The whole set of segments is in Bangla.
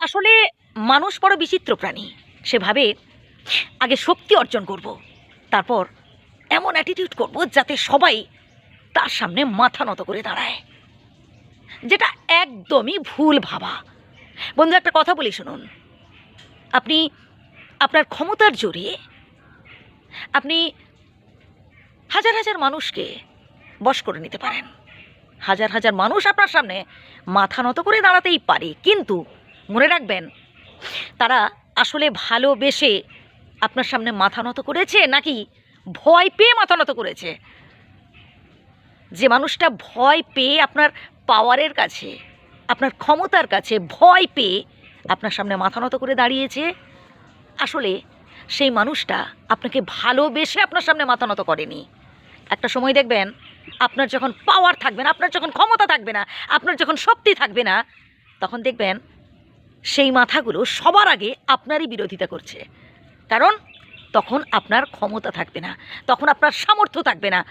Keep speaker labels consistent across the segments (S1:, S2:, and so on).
S1: আসলে মানুষ বড় বিচিত্র প্রাণী। সেভাবে আগে শক্তি অর্জন করব, তারপর এমন অ্যাটিটিউড করব যাতে সবাই তার সামনে মাথা নত করে দাঁড়ায়। যেটা একদমই ভুল ভাবা। বন্ধু, একটা কথা বলি শুনুন। আপনি আপনার ক্ষমতার জোরে আপনি হাজার হাজার মানুষকে বশ করে নিতে পারেন। হাজার হাজার মানুষ আপনার সামনে মাথা নত করে দাঁড়াতেই পারে, কিন্তু মনে রাখবেন, তারা আসলে ভালোবেসে আপনার সামনে মাথা নত করেছে নাকি ভয় পেয়ে মাথা নত করেছে? যে মানুষটা ভয় পেয়ে আপনার পাওয়ারের কাছে, আপনার ক্ষমতার কাছে ভয় পেয়ে আপনার সামনে মাথা নত করে দাঁড়িয়েছে, আসলে সেই মানুষটা আপনাকে ভালোবেসে আপনার সামনে মাথা নত করেনি। একটা সময় দেখবেন, আপনার যখন পাওয়ার থাকবে না, আপনার যখন ক্ষমতা থাকবে না, আপনার যখন শক্তি থাকবে না, তখন দেখবেন সেই মাথাগুলো সবার আগে আপনারই বিরোধিতা করছে। কারণ তখন আপনার ক্ষমতা থাকবে না, তখন আপনার সামর্থ্য থাকবে না।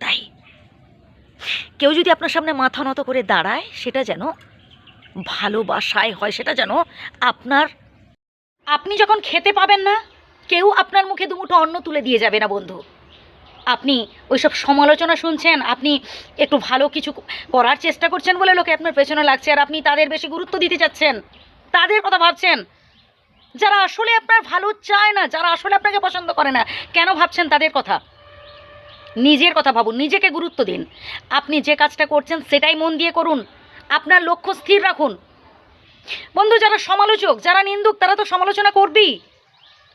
S1: তাই কেউ যদি আপনার সামনে মাথা নত করে দাঁড়ায়, সেটা যেন ভালোবাসায় হয়, সেটা যেন আপনার আপনি যখন খেতে পাবেন না, কেউ আপনার মুখে দুমুঠো অন্ন তুলে দিয়ে যাবে না, বন্ধু। আপনি ওইসব সমালোচনা শুনছেন? আপনি একটু ভালো কিছু করার চেষ্টা করছেন বলে লোকে আপনার পেছনে লাগছে আর আপনি তাদের বেশি গুরুত্ব দিতে চাচ্ছেন? তাদের কথা ভাবছেন? যারা আসলে আপনার ভালো চায় না, যারা আসলে আপনাকে পছন্দ করে না, কেন ভাবছেন তাদের কথা? নিজের কথা ভাবুন, নিজেকে গুরুত্ব দিন। আপনি যে কাজটা করছেন সেটাই মন দিয়ে করুন। আপনার লক্ষ্য স্থির রাখুন। বন্ধু, যারা সমালোচক, যারা নিন্দুক, তারা তো সমালোচনা করবেই।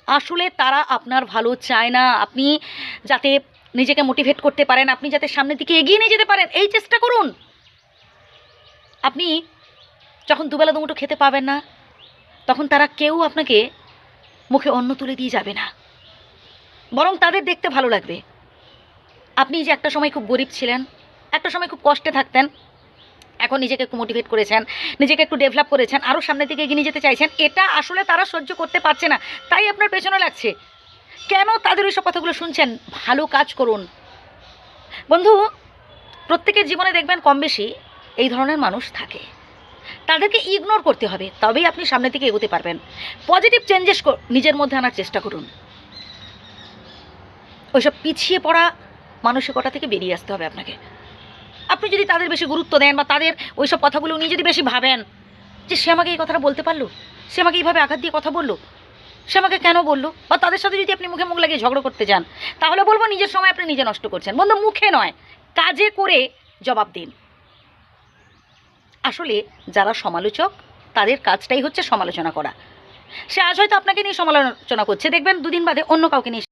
S1: আসলে তারা আপনার ভালো চায় না। আপনি যাতে নিজেকে মোটিভেট করতে পারেন, আপনি যাতে সামনের দিকে এগিয়ে নিয়ে যেতে পারেন, এই চেষ্টা করুন। আপনি যখন দুবেলা দুমুটো খেতে পাবেন না, তখন তারা কেউ আপনাকে মুখে অন্ন তুলে দিয়ে যাবে না। বরং তাদের দেখতে ভালো লাগবে। আপনি যে একটা সময় খুব গরিব ছিলেন, একটা সময় খুব কষ্টে থাকতেন, এখন নিজেকে একটু মোটিভেট করেছেন, নিজেকে একটু ডেভেলপ করেছেন আরও সামনের দিকে এগিয়ে যেতে চাইছেন, এটা আসলে তারা সহ্য করতে পারছে না। তাই আপনার পেছনে লাগছে। কেন তাদের ওইসব কথাগুলো শুনছেন? ভালো কাজ করুন। বন্ধু, প্রত্যেকের জীবনে দেখবেন কম বেশি এই ধরনের মানুষ থাকে। তাদেরকে ইগনোর করতে হবে, তবেই আপনি সামনের দিকে এগোতে পারবেন। পজিটিভ চেঞ্জেস নিজের মধ্যে আনার চেষ্টা করুন। ওইসব পিছিয়ে পড়া মানসিকতা থেকে বেরিয়ে আসতে হবে আপনাকে। আপনি যদি তাদের বেশি গুরুত্ব দেন বা তাদের ওইসব কথাগুলো উনি যদি বেশি ভাবেন যে, সে আমাকে এই কথাটা বলতে পারল? সে আমাকে এইভাবে আঘাত দিয়ে কথা বলল? সে আমাকে কেন বলল? বা তাদের সাথে যদি আপনি মুখে মুখ লাগিয়ে ঝগড়া করতে যান, তাহলে বলব নিজের সময় আপনি নিজে নষ্ট করছেন। বন্ধু, মুখে নয়, কাজে করে জবাব দিন। আসলে যারা সমালোচক, তাদের কাজটাই হচ্ছে সমালোচনা করা। সে আজ হয়তো আপনাকে নিয়ে সমালোচনা করছে, দেখবেন দুদিন বাদে অন্য কাউকে নিয়ে